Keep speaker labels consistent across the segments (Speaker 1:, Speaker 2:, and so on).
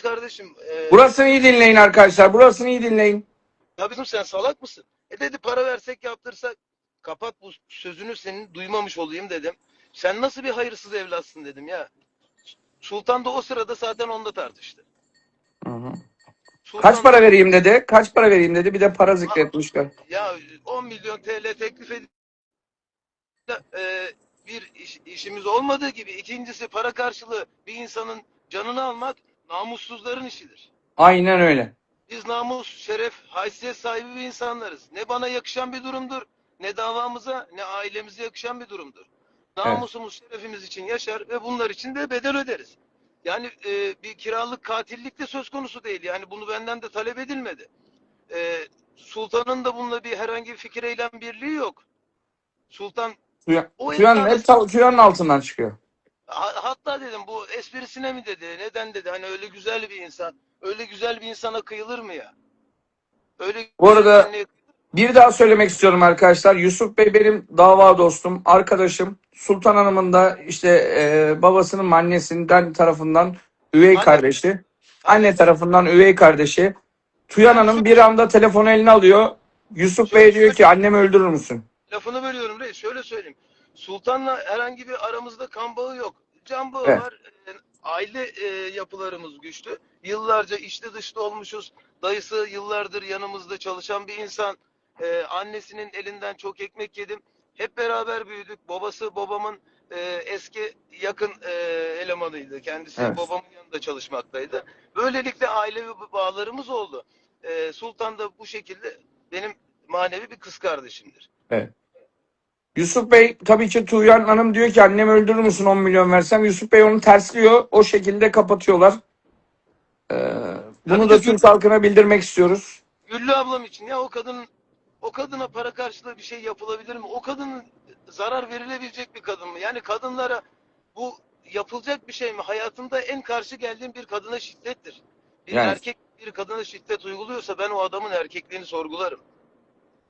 Speaker 1: Cüneyt kardeşim. E,
Speaker 2: Burasını iyi dinleyin arkadaşlar. Burasını iyi dinleyin.
Speaker 1: ya bizim sen salak mısın? E dedi para versek yaptırsak. Kapat bu sözünü senin duymamış olayım dedim. Sen nasıl bir hayırsız evlatsın dedim ya. Sultan da o sırada zaten onunla tartıştı.
Speaker 2: Hı hı.
Speaker 1: Sultan
Speaker 2: Kaç para vereyim dedi. Kaç para vereyim dedi. Bir de para zikretmişler.
Speaker 1: Ya 10 milyon TL teklif edip e, bir iş- işimiz olmadığı gibi ikincisi para karşılığı bir insanın canını almak namussuzların işidir.
Speaker 2: Aynen öyle.
Speaker 1: Biz namus, şeref, haysiyet sahibi bir insanlarız. Ne bana yakışan bir durumdur, ne davamıza, ne ailemize yakışan bir durumdur. Namusumuz, şerefimiz için yaşar ve bunlar için de bedel öderiz. Yani e, bir kiralık katillik de söz konusu değil. Yani bunu benden de talep edilmedi. E, Sultanın da bununla bir herhangi bir fikir eylem birliği yok. Sultan
Speaker 2: Tuyan,
Speaker 1: O esnada-
Speaker 2: hep Tuyan'ın altından çıkıyor.
Speaker 1: Ha- hatta dedim bu esprisine mi dedi? Neden dedi? Hani öyle güzel bir insan. Öyle güzel bir insana kıyılır mı ya? Öyle
Speaker 2: Bu arada-
Speaker 1: Bir
Speaker 2: daha söylemek istiyorum arkadaşlar. Yusuf Bey benim dava dostum, arkadaşım. Sultan Hanım'ın da işte e, babasının annesinden tarafından üvey
Speaker 1: Anne-
Speaker 2: kardeşi. Anne tarafından üvey kardeşi. Tuyan Hanım bir anda telefonu eline alıyor. Yusuf Bey diyor ki annemi öldürür müsün?
Speaker 1: Lafını bölüyorum reis. Şöyle söyleyeyim. Sultan'la herhangi bir aramızda kan bağı yok. Can bağı
Speaker 2: Evet.
Speaker 1: var. E, Aile e, yapılarımız güçlü. Yıllarca içli dışlı olmuşuz. Dayısı yıllardır yanımızda çalışan bir insan. E, annesinin elinden çok ekmek yedim. Hep beraber büyüdük. Babası babamın e, eski yakın e, elemanıydı. Kendisi
Speaker 2: Evet.
Speaker 1: babamın yanında çalışmaktaydı. Böylelikle ailevi bağlarımız oldu. E, Sultan da bu şekilde benim manevi bir kız kardeşimdir.
Speaker 2: Yusuf Bey tabii ki Tuğyan Hanım diyor ki annemi öldürür müsün 10 milyon versem. Yusuf Bey onu tersliyor. O şekilde kapatıyorlar. Ee, bunu da Türk halkına bildirmek istiyoruz.
Speaker 1: Güllü ablam için ya o kadının o kadına para karşılığı bir şey yapılabilir mi? O kadının zarar verilebilecek bir kadın mı? Yani kadınlara bu yapılacak bir şey mi? Hayatımda en karşı geldiğim bir kadına şiddettir. Bir
Speaker 2: Yani-
Speaker 1: erkek bir kadına şiddet uyguluyorsa ben o adamın erkekliğini sorgularım.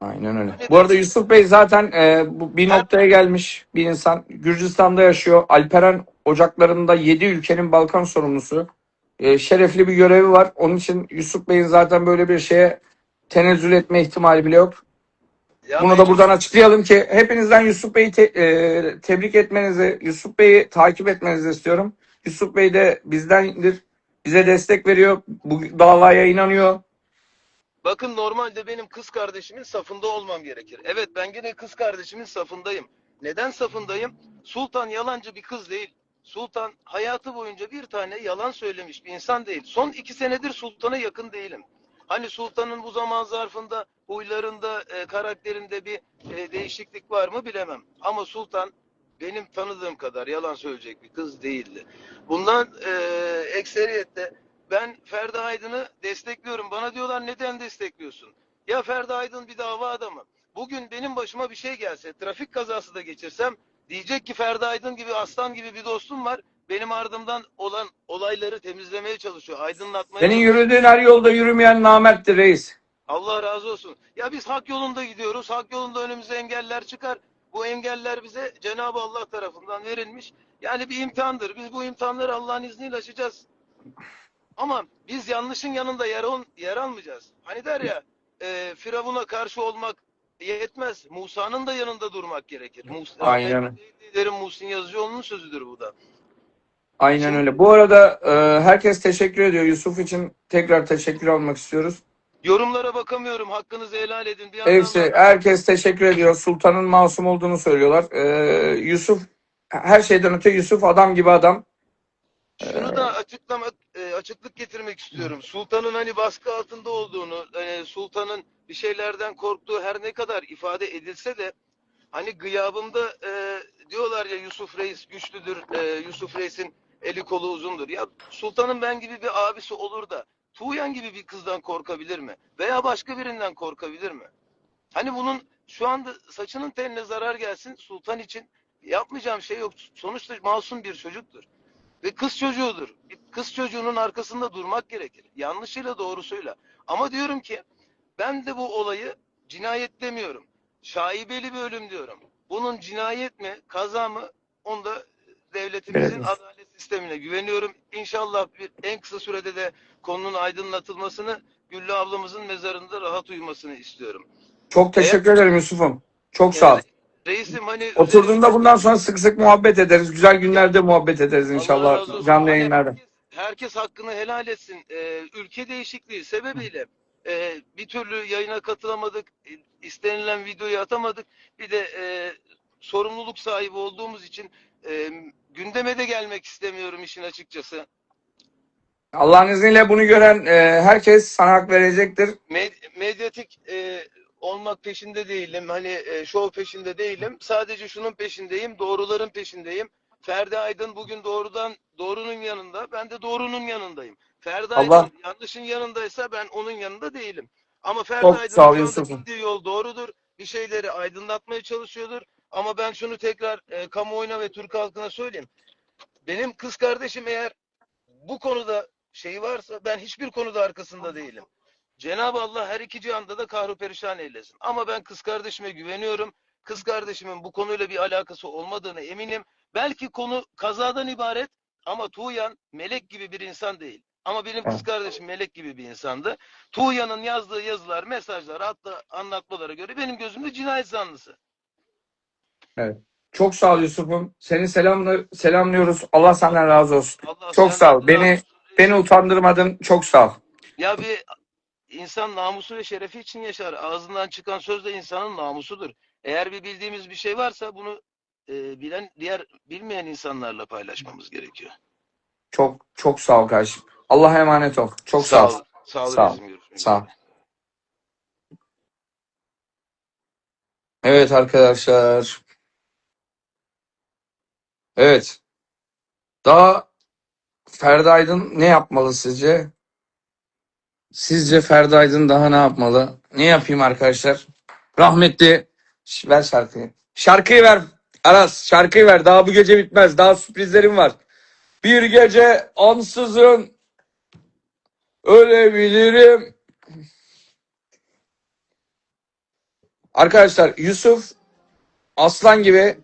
Speaker 2: Aynen öyle. Bu arada Yusuf Bey zaten e, bu bir noktaya gelmiş bir insan. Gürcistan'da yaşıyor. Alperen ocaklarında 7 ülkenin Balkan sorumlusu. E, şerefli bir görevi var. Onun için Yusuf Bey'in zaten böyle bir şeye tenezzül etme ihtimali bile yok.
Speaker 1: Ya
Speaker 2: Bunu da buradan açıklayalım ki hepinizden Yusuf Bey'i te- e, tebrik etmenizi, Yusuf Bey'i takip etmenizi istiyorum. Yusuf Bey de bizdendir. Bize destek veriyor. Bu davaya inanıyor.
Speaker 1: Bakın normalde benim kız kardeşimin safında olmam gerekir. Evet ben gene kız kardeşimin safındayım. Neden safındayım? Sultan yalancı bir kız değil. Sultan hayatı boyunca bir tane yalan söylemiş bir insan değil. Son iki senedir Sultan'a yakın değilim. Hani Sultan'ın bu zaman zarfında huylarında, e, karakterinde bir e, değişiklik var mı bilemem. Ama Sultan benim tanıdığım kadar yalan söyleyecek bir kız değildi. Bundan e, ekseriyette ben Ferdi Aydın'ı destekliyorum. Bana diyorlar neden destekliyorsun? Ya Ferdi Aydın bir dava adamı. Bugün benim başıma bir şey gelse, trafik kazası da geçirsem diyecek ki Ferdi Aydın gibi aslan gibi bir dostum var. Benim ardımdan olan olayları temizlemeye çalışıyor, aydınlatmaya
Speaker 2: Senin
Speaker 1: çalışıyor.
Speaker 2: yürüdüğün her yolda yürümeyen namerttir reis.
Speaker 1: Allah razı olsun. Ya biz hak yolunda gidiyoruz. Hak yolunda önümüze engeller çıkar. Bu engeller bize Cenab-ı Allah tarafından verilmiş. Yani bir imtihandır. Biz bu imtihanları Allah'ın izniyle aşacağız. Ama biz yanlışın yanında yer, ol, yer almayacağız. Hani der ya e, Firavun'a karşı olmak yetmez. Musa'nın da yanında durmak gerekir. Musa,
Speaker 2: Aynen.
Speaker 1: Derim Muhsin Yazıcıoğlu'nun sözüdür bu da.
Speaker 2: Aynen
Speaker 1: Şimdi-
Speaker 2: öyle. Bu arada e, herkes teşekkür ediyor. Yusuf için tekrar teşekkür almak istiyoruz.
Speaker 1: Yorumlara bakamıyorum. Hakkınızı helal edin. Bir
Speaker 2: Hepsi,
Speaker 1: da-
Speaker 2: herkes teşekkür ediyor. Sultan'ın masum olduğunu söylüyorlar. E, Yusuf, her şeyden öte Yusuf adam gibi adam.
Speaker 1: Şunu da açıklamak, e, açıklık getirmek istiyorum. Sultanın hani baskı altında olduğunu, e, sultanın bir şeylerden korktuğu her ne kadar ifade edilse de hani gıyabımda e, diyorlar ya Yusuf Reis güçlüdür, e, Yusuf Reis'in eli kolu uzundur. Ya sultanın ben gibi bir abisi olur da Tuğyan gibi bir kızdan korkabilir mi? Veya başka birinden korkabilir mi? Hani bunun şu anda saçının teline zarar gelsin sultan için yapmayacağım şey yok. Sonuçta masum bir çocuktur. Ve kız çocuğudur. Bir kız çocuğunun arkasında durmak gerekir. Yanlışıyla doğrusuyla. Ama diyorum ki ben de bu olayı cinayet demiyorum. Şaibeli bir ölüm diyorum. Bunun cinayet mi, kaza mı onu da devletimizin
Speaker 2: Evet.
Speaker 1: adalet sistemine güveniyorum. İnşallah bir, en kısa sürede de konunun aydınlatılmasını Güllü ablamızın mezarında rahat uyumasını istiyorum.
Speaker 2: Çok teşekkür ederim Yusuf'um. Çok sağ ol.
Speaker 1: Reisim hani
Speaker 2: Oturduğunda bundan sonra sık sık muhabbet ederiz. Güzel günlerde muhabbet ederiz inşallah canlı
Speaker 1: Hani
Speaker 2: yayınlarda.
Speaker 1: Herkes, herkes hakkını helal etsin. Ee, ülke değişikliği sebebiyle e, bir türlü yayına katılamadık. e, istenilen videoyu atamadık. Bir de e, sorumluluk sahibi olduğumuz için e, gündeme de gelmek istemiyorum işin açıkçası.
Speaker 2: Allah'ın izniyle bunu gören e, herkes sana hak verecektir.
Speaker 1: Med- medyatik e, olmak peşinde değilim. Hani e, şov peşinde değilim. Sadece şunun peşindeyim. Doğruların peşindeyim. Ferdi Aydın bugün doğrudan doğrunun yanında. Ben de doğrunun yanındayım. Ferdi
Speaker 2: Allah-
Speaker 1: Aydın yanlışın yanındaysa ben onun yanında değilim. Ama Ferdi
Speaker 2: Çok
Speaker 1: Aydın'ın gittiği yol doğrudur. Bir şeyleri aydınlatmaya çalışıyordur. Ama ben şunu tekrar e, kamuoyuna ve Türk halkına söyleyeyim. Benim kız kardeşim eğer bu konuda şeyi varsa ben hiçbir konuda arkasında değilim. Cenab-ı Allah her iki cihanda da kahru perişan eylesin. Ama ben kız kardeşime güveniyorum. Kız kardeşimin bu konuyla bir alakası olmadığını eminim. Belki konu kazadan ibaret ama Tuğyan melek gibi bir insan değil. Ama benim kız
Speaker 2: Evet.
Speaker 1: kardeşim melek gibi bir insandı. Tuğyan'ın yazdığı yazılar, mesajlar, hatta anlatmalara göre benim gözümde cinayet zanlısı.
Speaker 2: Çok sağ ol Yusuf'um. Seni selamla, selamlıyoruz. Allah senden razı olsun.
Speaker 1: Allah
Speaker 2: Çok sağ ol. Beni-
Speaker 1: olsun.
Speaker 2: Beni utandırmadın. Çok sağ ol.
Speaker 1: Ya bir insan namusu ve şerefi için yaşar. Ağzından çıkan söz de insanın namusudur. Eğer bir bildiğimiz bir şey varsa bunu e, bilen diğer bilmeyen insanlarla paylaşmamız gerekiyor.
Speaker 2: Çok çok sağ ol kardeşim. Allah'a emanet ol. Çok sağ, ol.
Speaker 1: Sağ ol.
Speaker 2: Sağ ol. Sağ ol.
Speaker 1: üzere.
Speaker 2: Evet arkadaşlar. Evet. Daha Ferdi Aydın ne yapmalı sizce? Sizce Ferdi Aydın daha ne yapmalı? Ne yapayım arkadaşlar? Rahmetli ver şarkıyı. Şarkıyı ver. Aras şarkıyı ver. Daha bu gece bitmez. Daha sürprizlerim var. Bir gece ansızın ölebilirim. Arkadaşlar Yusuf aslan gibi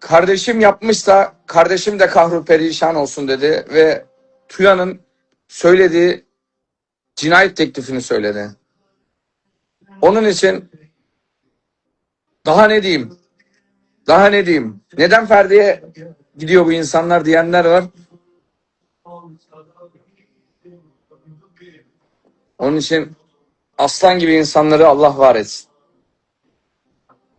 Speaker 2: kardeşim yapmışsa kardeşim de kahru perişan olsun dedi ve Tuya'nın söylediği cinayet teklifini söyledi. Onun için daha ne diyeyim? Daha ne diyeyim? Neden Ferdi'ye gidiyor bu insanlar diyenler var. Onun için aslan gibi insanları Allah var etsin.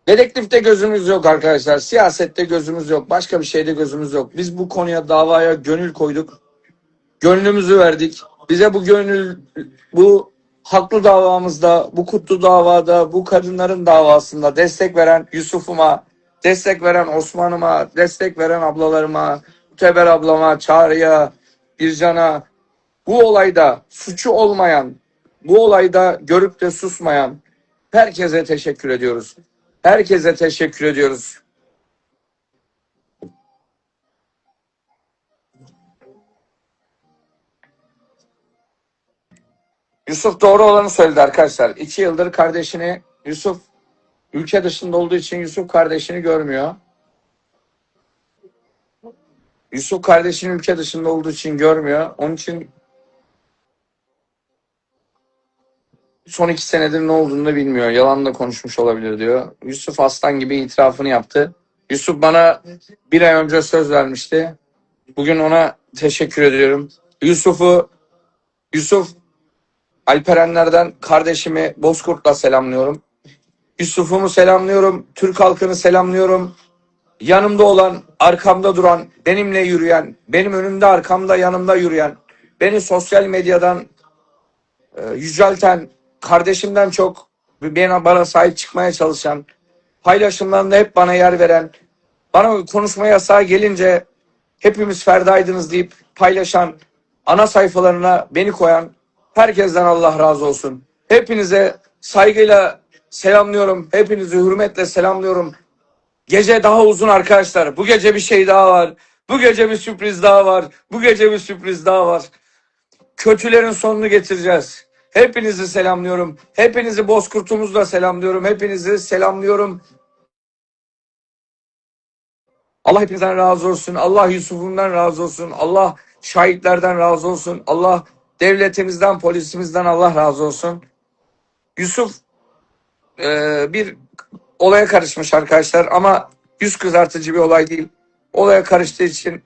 Speaker 2: Dedektifte gözümüz yok arkadaşlar. Siyasette gözümüz yok. Başka bir şeyde gözümüz yok. Biz bu konuya davaya gönül koyduk. Gönlümüzü verdik. Bize bu gönül bu haklı davamızda, bu kutlu davada, bu kadınların davasında destek veren Yusuf'uma, destek veren Osman'ıma, destek veren ablalarıma, Teber ablama, Çağrı'ya, Bircan'a, bu olayda suçu olmayan, bu olayda görüp de susmayan herkese teşekkür ediyoruz. Herkese teşekkür ediyoruz. Yusuf doğru olanı söyledi arkadaşlar. İki yıldır kardeşini Yusuf ülke dışında olduğu için Yusuf kardeşini görmüyor. Yusuf kardeşini ülke dışında olduğu için görmüyor. Onun için son iki senedir ne olduğunu bilmiyor. Yalan da konuşmuş olabilir diyor. Yusuf aslan gibi itirafını yaptı. Yusuf bana bir ay önce söz vermişti. Bugün ona teşekkür ediyorum. Yusuf'u Yusuf Alperenlerden kardeşimi Bozkurt'la selamlıyorum. Yusuf'umu selamlıyorum. Türk halkını selamlıyorum. Yanımda olan, arkamda duran, benimle yürüyen, benim önümde, arkamda, yanımda yürüyen, beni sosyal medyadan e, yücelten, kardeşimden çok bana, bana sahip çıkmaya çalışan, paylaşımlarında hep bana yer veren, bana konuşma yasağı gelince hepimiz Ferdi Aydınız deyip paylaşan, ana sayfalarına beni koyan herkesten Allah razı olsun. Hepinize saygıyla selamlıyorum. Hepinizi hürmetle selamlıyorum. Gece daha uzun arkadaşlar. Bu gece bir şey daha var. Bu gece bir sürpriz daha var. Bu gece bir sürpriz daha var. Kötülerin sonunu getireceğiz. Hepinizi selamlıyorum. Hepinizi Bozkurt'umuzla selamlıyorum. Hepinizi selamlıyorum. Allah hepinizden razı olsun. Allah Yusuf'umdan razı olsun. Allah şahitlerden razı olsun. Allah devletimizden, polisimizden Allah razı olsun. Yusuf e, bir olaya karışmış arkadaşlar ama yüz kızartıcı bir olay değil. Olaya karıştığı için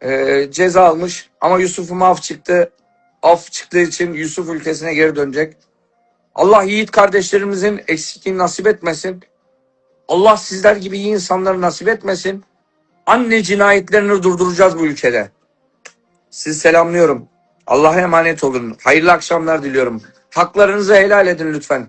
Speaker 2: e, ceza almış ama Yusuf'un af çıktı. Af çıktığı için Yusuf ülkesine geri dönecek. Allah yiğit kardeşlerimizin eksikliğini nasip etmesin. Allah sizler gibi iyi insanları nasip etmesin. Anne cinayetlerini durduracağız bu ülkede. Sizi selamlıyorum. Allah'a emanet olun. Hayırlı akşamlar diliyorum. Haklarınızı helal edin lütfen.